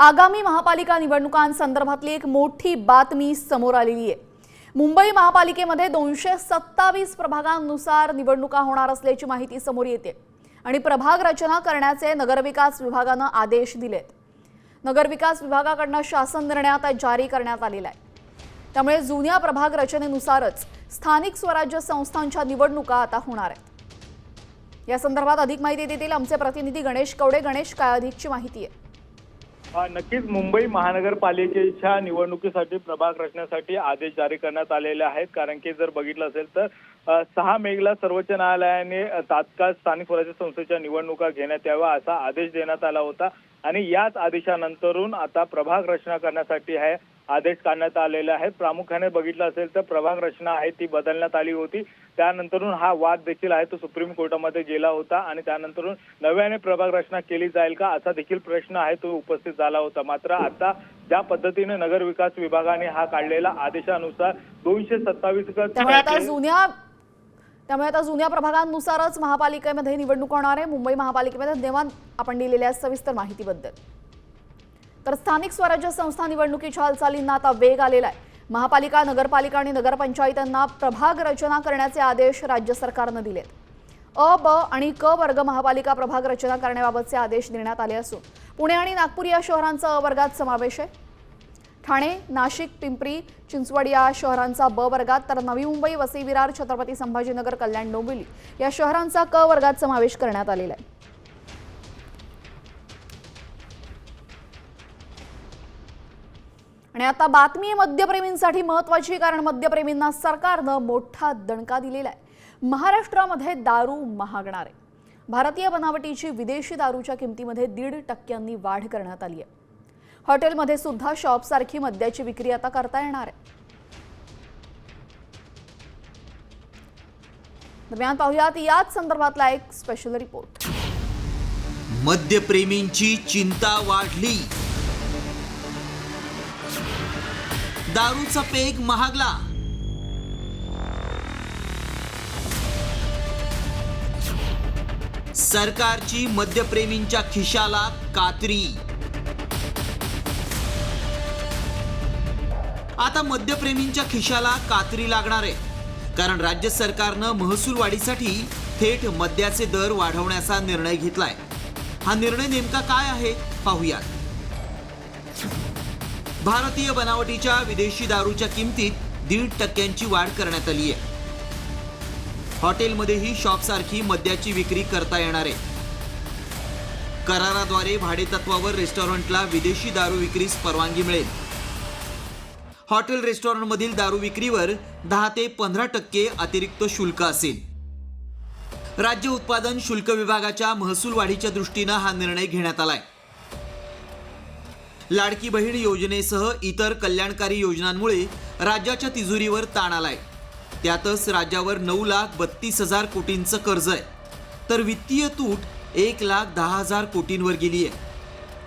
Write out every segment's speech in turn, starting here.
आगामी महापालिका निवडणुकांसंदर्भातली एक मोठी बातमी समोर आलेली आहे. मुंबई महापालिकेमध्ये दोनशे सत्तावीस प्रभागांनुसार निवडणुका होणार असल्याची माहिती समोर येते आणि प्रभाग रचना करण्याचे नगरविकास विभागानं आदेश दिलेत. नगरविकास विभागाकडनं शासन निर्णय आता जारी करण्यात आलेला आहे. त्यामुळे जुन्या प्रभाग रचनेनुसारच स्थानिक स्वराज्य संस्थांच्या निवडणुका आता होणार आहेत. या संदर्भात अधिक माहिती देतील आमचे प्रतिनिधी गणेश कवडे. गणेश काय अधिकची माहिती आहे? नक्कीच मुंबई महानगरपालिकेच्या निवडणुकीसाठी प्रभाग रचण्यासाठी आदेश जारी करण्यात आलेले आहेत. कारण की जर बघितलं असेल तर सहा मेला सर्वोच्च न्यायालयाने तात्काळ स्थानिक स्वराज्य संस्थेच्या निवडणुका घेण्यात याव्या असा आदेश देण्यात आला होता. आणि याच आदेशानंतरून आता प्रभाग रचना करण्यासाठी आहे. आदेश काढण्यात आलेले आहेत. प्रामुख्याने बघितलं असेल तर प्रभाग रचना आहे ती बदलण्यात आली होती. त्यानंतरून हा वाद देखील आहे तो सुप्रीम कोर्टामध्ये गेला होता आणि त्यानंतरून नव्याने प्रभाग रचना केली जाईल का असा देखील प्रश्न आहे तो उपस्थित झाला होता. मात्र आता ज्या पद्धतीने नगर विकास विभागाने हा काढलेला आदेशानुसार दोनशे सत्तावीस त्यामुळे आता जुन्या त्यामुळे आता जुन्या प्रभागांनुसारच महापालिकेमध्ये निवडणूक होणार आहे. मुंबई महापालिकेमध्ये धन्यवाद आपण दिलेल्या सविस्तर माहितीबद्दल. तर स्थानिक स्वराज्य संस्था निवडणुकीच्या हालचालींना आता वेग आलेला आहे. महापालिका नगरपालिका आणि नगरपंचायतांना प्रभाग रचना करण्याचे आदेश राज्य सरकारनं दिलेत. अ ब आणि क वर्ग महापालिका प्रभाग रचना करण्याबाबतचे आदेश देण्यात आले असून पुणे आणि नागपूर या शहरांचा अ वर्गात समावेश आहे. ठाणे नाशिक पिंपरी चिंचवड या शहरांचा ब वर्गात तर नवी मुंबई वसई विरार छत्रपती संभाजीनगर कल्याण डोंबिवली या शहरांचा क वर्गात समावेश करण्यात आलेला आहे. आणि आता बातमी आहे मद्यप्रेमींसाठी महत्वाची कारण मद्यप्रेमींना सरकारनं मोठा दणका दिलेला आहे. महाराष्ट्रामध्ये दारू महागणार आहे. भारतीय बनावटीची विदेशी दारूच्या किमतीमध्ये दीड टक्क्यांनी वाढ करण्यात आली आहे. हॉटेलमध्ये सुद्धा शॉपसारखी मद्याची विक्री आता करता येणार आहे. दरम्यान पाहुयात याच संदर्भातला एक स्पेशल रिपोर्ट मद्यप्रेमींची चिंता वाढली. दारूचा पेग महागला. सरकारची मद्यप्रेमींच्या खिशाला कात्री. आता मद्यप्रेमींच्या खिशाला कात्री लागणार आहे. कारण राज्य सरकारनं महसूल वाढीसाठी थेट मद्याचे दर वाढवण्याचा निर्णय घेतलाय. हा निर्णय नेमका काय आहे? पाहूयात. भारतीय बनावटीच्या विदेशी दारूच्या किमतीत दीड टक्क्यांची वाढ करण्यात आली आहे. हॉटेलमध्येही शॉपसारखी मद्याची विक्री करता येणार आहे. कराराद्वारे भाडेतत्वावर रेस्टॉरंटला विदेशी दारू विक्रीस परवानगी मिळेल. हॉटेल रेस्टॉरंटमधील दारू विक्रीवर दहा ते पंधरा टक्के अतिरिक्त शुल्क असेल. राज्य उत्पादन शुल्क विभागाच्या महसूल वाढीच्या दृष्टीनं हा निर्णय घेण्यात आलाय. लाडकी बहीण योजनेसह इतर कल्याणकारी योजनांमुळे राज्याच्या तिजोरीवर ताण आलाय. त्यातच राज्यावर नऊ लाख बत्तीस हजार कोटींचं कर्ज आहे. तर वित्तीय तूट एक लाख दहा हजार कोटींवर गेली आहे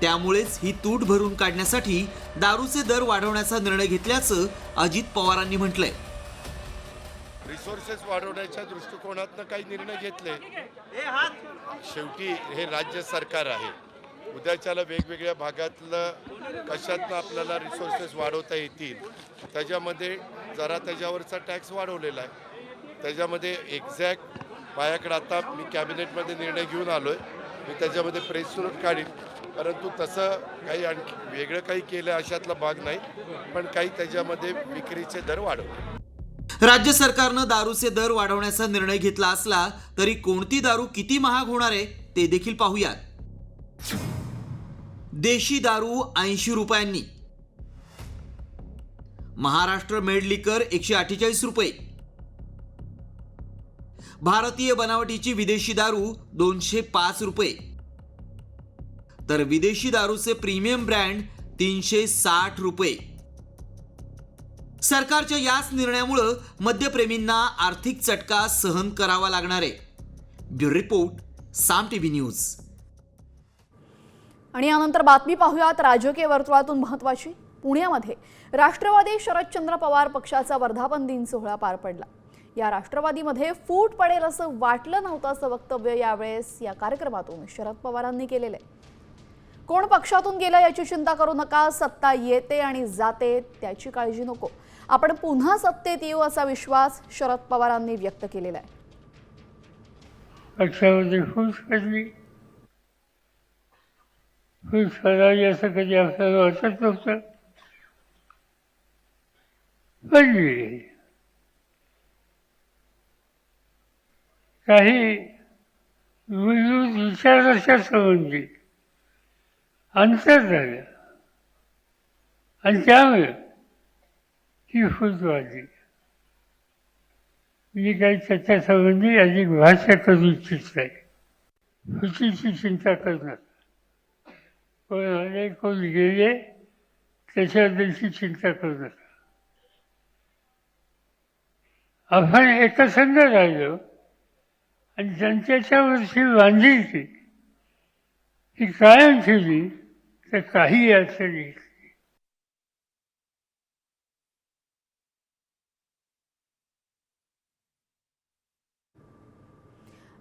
त्यामुळेच ही तूट भरून काढण्यासाठी दारूचे दर वाढवण्याचा निर्णय घेतल्याचं अजित पवारांनी म्हटलंय. रिसोर्सेस वाढवण्याच्या दृष्टिकोनातनं काही निर्णय घेतले. शेवटी हे राज्य सरकार आहे. उद्याच्याला वेगवेगळ्या भागातलं कशातनं आपल्याला रिसोर्सेस वाढवता येतील त्याच्यामध्ये जरा त्याच्यावरचा टॅक्स वाढवलेला आहे. त्याच्यामध्ये एक्झॅक्ट माझ्याकडे आता मी कॅबिनेटमध्ये निर्णय घेऊन आलो आहे मी त्याच्यामध्ये प्रेस नोट काढीन. परंतु तसं काही आणखी वेगळं काही केलं अशातला भाग नाही पण काही त्याच्यामध्ये विक्रीचे दर वाढवले. राज्य सरकारनं दारूचे दर वाढवण्याचा निर्णय घेतला असला तरी कोणती दारू किती महाग होणार आहे ते देखील पाहूयात. देशी दारू ऐंशी रुपयांनी. महाराष्ट्र मेडलिकर एकशे अठ्ठेचाळीस रुपये. भारतीय बनावटीची विदेशी दारू दोनशे पाच रुपये. तर विदेशी दारूचे प्रीमियम ब्रँड तीनशे साठ रुपये. सरकारच्या याच निर्णयामुळं मद्यप्रेमींना आर्थिक चटका सहन करावा लागणार आहे. Bureau report Saam TV news. आणि यानंतर बातमी पाहूयात राजकीय वर्तुळातून महत्वाची पुण्यामध्ये राष्ट्रवादी शरदचंद्र पवार पक्षाचा वर्धापन दिन सोहळा पार पडला. या राष्ट्रवादीमध्ये फूट पडेल असं वाटलं नव्हतं असं वक्तव्य यावेळेस या कार्यक्रमातून शरद पवारांनी केलेलं आहे. कोण पक्षातून गेलं याची चिंता करू नका सत्ता येते आणि जाते त्याची काळजी नको. आपण पुन्हा सत्तेत येऊ असा विश्वास शरद पवारांनी व्यक्त केलेला आहे. ही खुश असं कधी आपल्याला वाटत नव्हतं. पडली काही विविध विचाराच्या संबंधी. अंतर झालं आणि त्यामुळे ही फूट वाढली. मी काही त्याच्यासंबंधी अधिक भाष्य करू इच्छित नाही. खुशीची चिंता करणार. कोण अनेक कोण गेले त्याच्याबद्दलची चिंता करू नका. आपण एकसंध राहिलो आणि जनतेच्या वरची बांधिलकी ही कायम ठेवली तर काही अडचण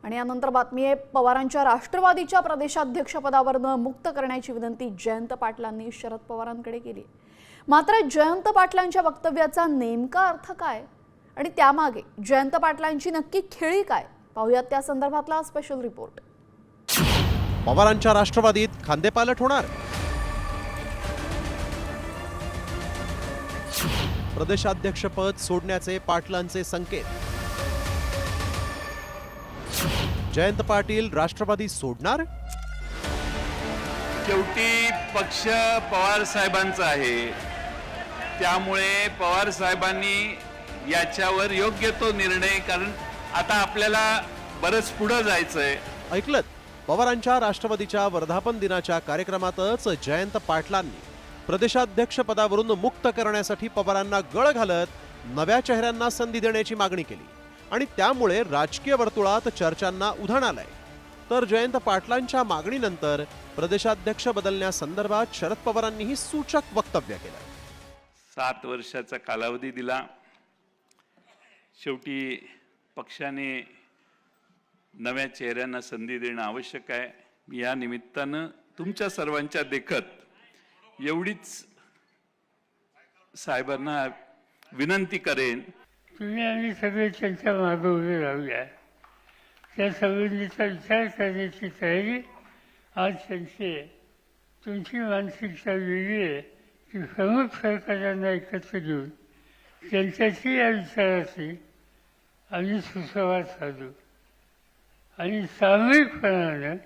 आणि यानंतर बातमी आहे पवारांच्या राष्ट्रवादीच्या प्रदेशाध्यक्षपदावरनं मुक्त करण्याची विनंती जयंत पाटलांनी शरद पवारांकडे केली. मात्र जयंत पाटलांच्या वक्तव्याचा नेमका अर्थ काय? आणि त्यामागे जयंत पाटलांची नक्की खेळी काय? पाहूयात त्या संदर्भातला स्पेशल रिपोर्ट पवारांच्या राष्ट्रवादीत खांदेपालट होणार? प्रदेशाध्यक्षपद सोडण्याचे पाटलांचे संकेत जयंत पाटील राष्ट्रवादी सोडणार? शेवटी पक्ष पवार साहेबांचा आहे. त्यामुळे पवार साहेबांनी याच्यावर योग्य तो निर्णय कारण आता आपल्याला बरंच पुढं जायचंय. ऐकलं पवारांच्या राष्ट्रवादीच्या वर्धापन दिनाच्या कार्यक्रमातच जयंत पाटलांनी प्रदेशाध्यक्ष पदावरून मुक्त करण्यासाठी पवारांना गळ घालत नव्या चेहऱ्यांना संधी देण्याची मागणी केली. आणि त्यामुळे राजकीय वर्तुळात चर्चांना उधाण आलंय. तर जयंत पाटलांच्या मागणीनंतर प्रदेशाध्यक्ष बदलण्यासंदर्भात शरद पवारांनीही सूचक वक्तव्य केलं. सात वर्षाचा कालावधी दिला. शेवटी पक्षाने नव्या चेहऱ्यांना संधी देणं आवश्यक आहे. मी या निमित्तानं तुमच्या सर्वांच्या देखत एवढीच साहेबांना विनंती करेन तुम्ही आम्ही सगळे त्यांच्या मागे उभे राहूया. त्या संबंधीचा विचार करण्याची तयारी आज त्यांची आहे. तुमची मानसिकता वेगळी आहे. की प्रमुख सरकारांना एकत्र घेऊन त्यांच्याशी या विचाराशी आम्ही सुसंवाद साधू. आणि सामूहिकपणानं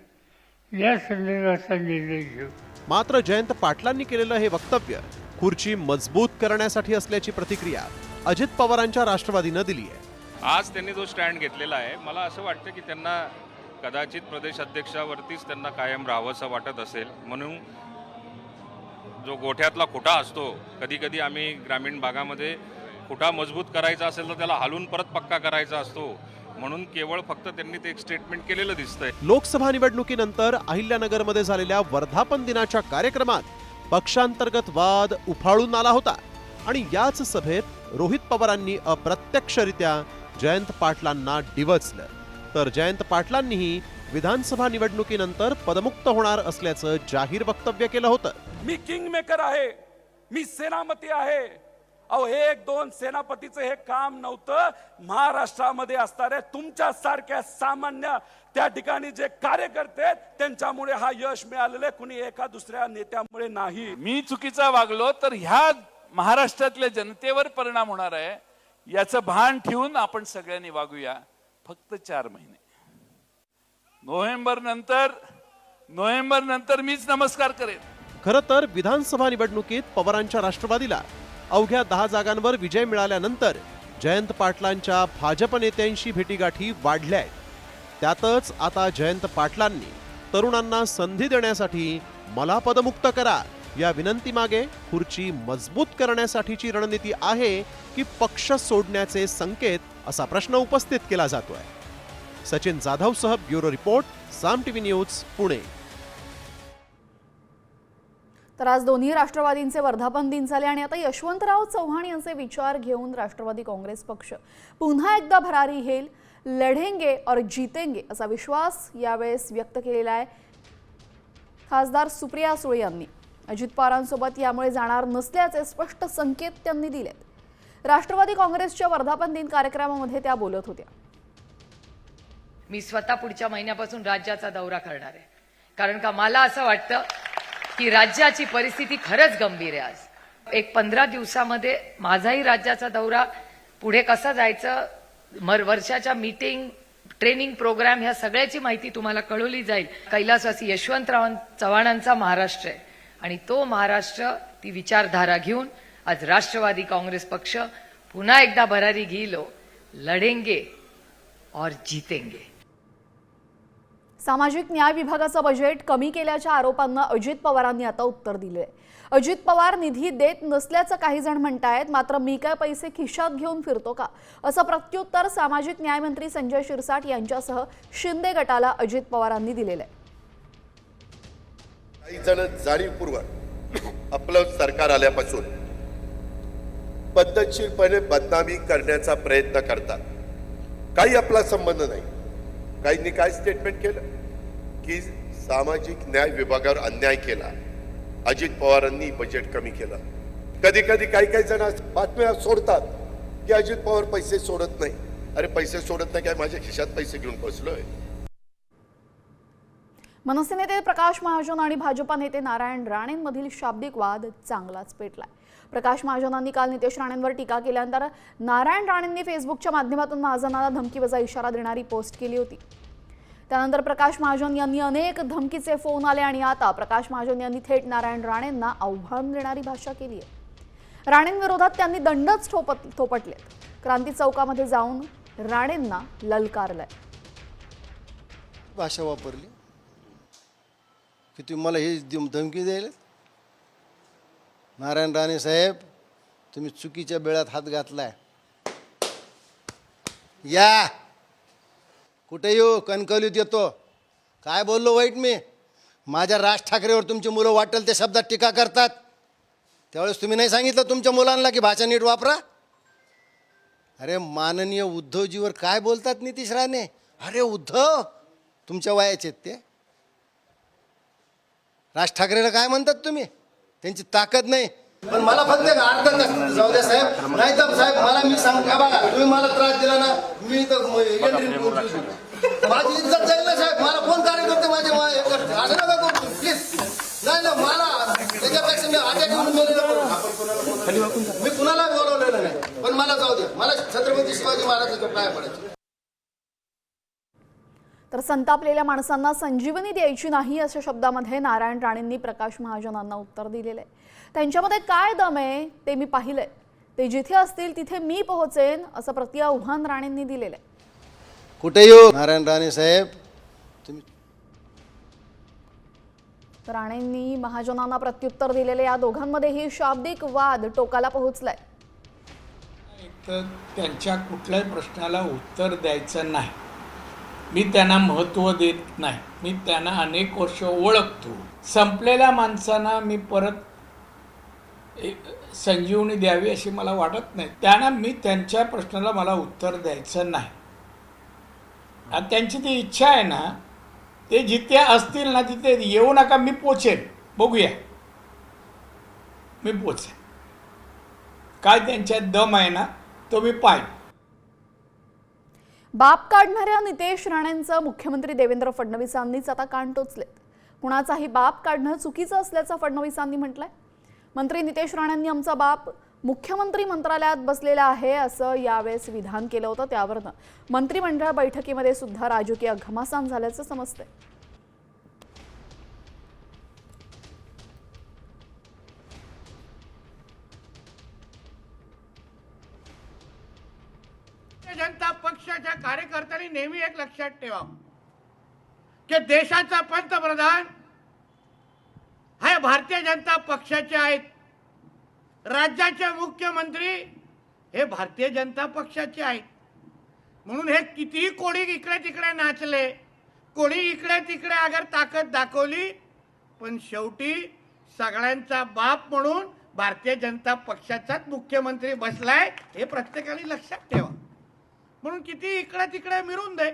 या संदर्भाचा निर्णय घेऊ. मात्र जयंत पाटलांनी केलेलं हे वक्तव्य खुर्ची मजबूत करण्यासाठी असल्याची प्रतिक्रिया अजित पवारांच्या राष्ट्रवादीनं दिली आहे. आज त्यांनी जो स्टँड घेतलेला आहे मला असं वाटतं की त्यांना कदाचित प्रदेश अध्यक्षावरतीच त्यांना कायम राहावंसं वाटत असेल. म्हणून जो गोठ्यातला खुटा असतो कधी कधी आम्ही ग्रामीण भागामध्ये खुटा मजबूत करायचा असेल तर त्याला हलून परत पक्का करायचा असतो. म्हणून केवळ फक्त त्यांनी ते एक स्टेटमेंट केलेलं दिसतंय. लोकसभा निवडणुकीनंतर अहिल्यानगरमध्ये झालेल्या वर्धापन दिनाच्या कार्यक्रमात पक्षांतर्गत वाद उफाळून आला होता. आणि याच सभेत रोहित पवारांनी अप्रत्यक्षरित्या जयंत पाटलांना डिवचलं. तर जयंत पाटलांनीही विधानसभा निवडणुकीनंतर पदमुक्त होणार असल्याचं जाहीर वक्तव्य केलं होतं. मी किंग मेकर आहे. मी सेनापती आहे. अहो हे एक दोन सेनापतीचं हे काम नव्हतं. महाराष्ट्रामध्ये असणाऱ्या तुमच्या सारख्या सामान्य त्या ठिकाणी जे कार्यकर्ते आहेत, त्यांच्यामुळे हा यश मिळालेलं कुणी एका दुसऱ्या नेत्यामुळे नाही. मी चुकीचा वागलो तर ह्या महाराष्ट्रातल्या जनतेवर परिणाम होणार आहे याचं भान ठेवून आपण सगळ्यांनी वागूया. फक्त चार महिने. नोव्हेंबर नंतर नोव्हेंबर नंतर मीच नमस्कार करेन. खरं तर विधानसभा निवडणुकीत पवारांच्या राष्ट्रवादीला अवघ्या दहा जागांवर विजय मिळाल्यानंतर जयंत पाटलांच्या भाजप नेत्यांशी भेटीगाठी वाढल्या आहेत त्यातच आता जयंत पाटलांनी तरुणांना संधी देण्यासाठी मला पदमुक्त करा. या विनंतीमागे खुर्ची मजबूत करण्यासाठीची रणनीती आहे की पक्ष सोडण्याचे संकेत असा प्रश्न उपस्थित केला जातोय. सचिन जाधव सह bureau report Saam TV news Pune. तर आज दोन्ही राष्ट्रवादींचे वर्धापन दिन झाले आणि आता यशवंतराव चव्हाण यांचे विचार घेऊन राष्ट्रवादी काँग्रेस पक्ष पुन्हा एकदा भरारी घेईल लढेंगे और जीतेंगे असा विश्वास यावेळेस व्यक्त केलेला आहे खासदार सुप्रिया सुळे यांनी. अजित पवारांसोबत यामुळे जाणार नसल्याचे स्पष्ट संकेत त्यांनी दिलेत. राष्ट्रवादी काँग्रेसच्या वर्धापन दिन कार्यक्रमामध्ये त्या बोलत होत्या. मी स्वतः पुढच्या महिन्यापासून राज्याचा दौरा करणार आहे. कारण का मला असं वाटतं की राज्याची परिस्थिती खरंच गंभीर आहे आज. एक पंधरा दिवसामध्ये माझाही राज्याचा दौरा पुढे कसं जायचं मर वर्षाच्या मीटिंग ट्रेनिंग प्रोग्राम ह्या सगळ्याची माहिती तुम्हाला कळवली जाईल. कैलासवासी यशवंतराव चव्हाणांचा महाराष्ट्र आहे. आणि तो महाराष्ट्र ती विचारधारा घेऊन आज राष्ट्रवादी काँग्रेस पक्ष पुन्हा एकदा भरारी घेलो लढेंगे और जीतेंगे. सामाजिक न्याय विभागाचं बजेट कमी केल्याच्या आरोपांना अजित पवारांनी आता उत्तर दिले अजित पवार निधी देत नसल्याचं काही जण म्हणतायत मात्र मी काय पैसे खिशात घेऊन फिरतो का? असं प्रत्युत्तर सामाजिक न्यायमंत्री संजय शिरसाट यांच्यासह शिंदे गटाला अजित पवारांनी दिलेलं आहे. काही जण जाणीवपूर्वक आपलं सरकार आल्यापासून पद्धतशीरपणे बदनामी करण्याचा प्रयत्न करतात. काही आपला संबंध नाही. काहींनी काय स्टेटमेंट केलं? की सामाजिक न्याय विभागावर अन्याय केला. अजित पवारांनी बजेट कमी केलं. कधी कधी काही काही जण बातम्या सोडतात की अजित पवार पैसे सोडत नाही. अरे पैसे सोडत नाही काय? माझ्या खिशात पैसे घेऊन बसलोय. मनसे नेते प्रकाश महाजन आणि भाजपा नेते नारायण राणेंमधील शाब्दिक वाद चांगलाच पेटलाय. प्रकाश महाजनांनी काल नितेश राणेंवर टीका केल्यानंतर नारायण राणेंनी फेसबुकच्या माध्यमातून महाजनाला धमकीवजा इशारा देणारी पोस्ट केली होती. त्यानंतर प्रकाश महाजन यांनी अनेक धमकीचे फोन आले आणि आता प्रकाश महाजन यांनी थेट नारायण राणेंना आव्हान देणारी भाषा केली आहे. राणेंविरोधात त्यांनी दंडच ठोपत थोपटलेत. क्रांती चौकामध्ये जाऊन राणेंना ललकारलंय. भाषा वापरली. की तुम्ही मला ही धम- धमकी द्यायला? नारायण राणे साहेब तुम्ही चुकीच्या बेळात हात घातलाय. या! कुठे येऊ? कणकवलीत येतो. काय बोललो वाईट मी? माझ्या राज ठाकरेवर तुमची मुलं वाटेल त्या शब्दात टीका करतात. त्यावेळेस तुम्ही नाही सांगितलं तुमच्या मुलांना की भाषा नीट वापरा? अरे माननीय उद्धवजीवर काय बोलतात नितीश राणे? अरे उद्धव तुमच्या वयाचे आहेत ते. राज ठाकरेला काय म्हणतात तुम्ही? त्यांची ताकद नाही. पण मला फक्त अर्धा तास जाऊ द्या साहेब. नाही तर साहेब मला मी सांग का बघा तुम्ही मला त्रास दिला ना मी तर. माझी इज्जत जाईल ना साहेब. मला कोण कार्यकर्ते माझे करते. असं नका करू. प्लीज नाही ना मला त्याच्यापेक्षा मी अटॅक येऊन मेलेलं. मी कुणाला बोलवलेलं नाही. पण मला जाऊ द्या. मला छत्रपती शिवाजी महाराजांचं काय पडायचं. तर संतापलेल्या माणसांना संजीवनी द्यायची नाही अशा शब्दामध्ये नारायण राणेंनी प्रकाश महाजनांना उत्तर दिलेलं आहे. त्यांच्यामध्ये काय दम आहे ते मी पाहिलंय. ते जिथे असतील तिथे मी पोहोचेन असं प्रति आव्हान राणेंनी दिलेलं आहे. कुठे येऊ? नारायण राणे साहेब तुम्ही राणेंनी महाजनांना प्रत्युत्तर दिलेले या दोघांमध्येही शाब्दिक वाद टोकाला पोहोचलाय. एक तर त्यांच्या कुठल्याही प्रश्नाला उत्तर द्यायचं नाही. मी त्यांना महत्त्व देत नाही. मी त्यांना अनेक वर्ष ओळखतो. संपलेल्या माणसांना मी परत एक संजीवनी द्यावी अशी मला वाटत नाही. त्यांना मी त्यांच्या प्रश्नाला मला उत्तर द्यायचं नाही. त्यांची ती इच्छा आहे ना ते जिथे असतील ना तिथे येऊ नका मी पोचेन. बघूया. मी पोचेन. काय त्यांच्यात दम आहे ना तो मी पाहिजे बाप काढणाऱ्या नितेश राणेंचं मुख्यमंत्री देवेंद्र फडणवीसांनीच आता कान टोचलेत. कुणाचाही बाप काढणं चुकीचं असल्याचं फडणवीसांनी म्हटलंय. मंत्री नितेश राणेंनी आमचा बाप मुख्यमंत्री मंत्रालयात बसलेला आहे असं यावेळेस विधान केलं होतं त्यावरनं. मंत्रिमंडळ बैठकीमध्ये सुद्धा राजकीय घमासान झाल्याचं समजतंय. नेहमी एक लक्षात ठेवा. की देशाचा पंतप्रधान हे भारतीय जनता पक्षाचे आहेत. राज्याचे मुख्यमंत्री हे भारतीय जनता पक्षाचे आहेत. म्हणून हे कितीही कोणी इकडे तिकडे नाचले कोणी इकडे तिकडे अगर ताकद दाखवली पण शेवटी सगळ्यांचा बाप म्हणून भारतीय जनता पक्षाचाच मुख्यमंत्री बसलाय हे प्रत्येकाने लक्षात ठेवा. म्हणून किती इकडे तिकडे मिळून दे.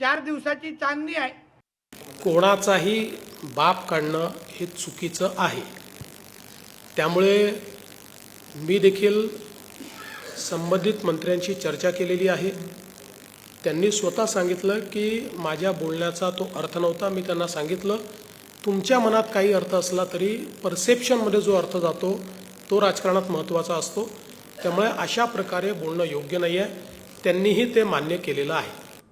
चार दिवसाची चांदणी आहे. कोणाचाही बाप काढणं हे चुकीचं आहे. त्यामुळे मी देखील संबंधित मंत्र्यांशी चर्चा केलेली आहे. त्यांनी स्वतः सांगितलं की माझ्या बोलण्याचा तो अर्थ नव्हता मी त्यांना सांगितलं तुमच्या मनात काही अर्थ असला तरी परसेप्शनमध्ये जो अर्थ जातो तो राजकारणात महत्त्वाचा असतो. त्यामुळे अशा प्रकारे बोलणं योग्य नाही आहे त्यांनीही ते मान्य केलेलं आहे.